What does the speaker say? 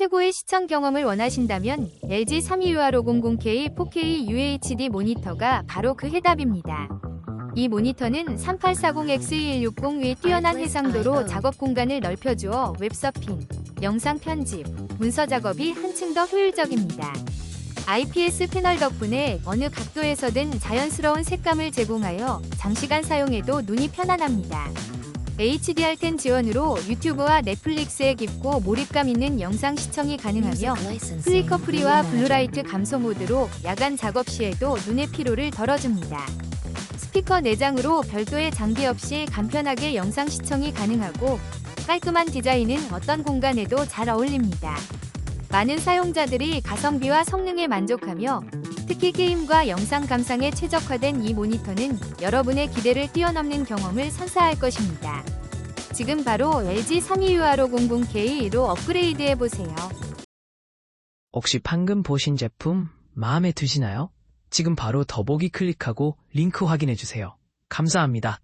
최고의 시청 경험을 원하신다면 LG 326500K 4K UHD 모니터가 바로 그 해답입니다. 이 모니터는 3840X2160의 뛰어난 해상도로 작업 공간을 넓혀주어 웹서핑, 영상 편집, 문서 작업이 한층 더 효율적입니다. IPS 패널 덕분에 어느 각도에서든 자연스러운 색감을 제공하여 장시간 사용해도 눈이 편안합니다. HDR10 지원으로 유튜브와 넷플릭스에 깊고 몰입감 있는 영상 시청이 가능하며 플리커 프리와 블루라이트 감소 모드로 야간 작업 시에도 눈의 피로를 덜어줍니다. 스피커 내장으로 별도의 장비 없이 간편하게 영상 시청이 가능하고 깔끔한 디자인은 어떤 공간에도 잘 어울립니다. 많은 사용자들이 가성비와 성능에 만족하며 특히 게임과 영상 감상에 최적화된 이 모니터는 여러분의 기대를 뛰어넘는 경험을 선사할 것입니다. 지금 바로 LG 326500K로 업그레이드해보세요. 혹시 방금 보신 제품 마음에 드시나요? 지금 바로 더보기 클릭하고 링크 확인해주세요. 감사합니다.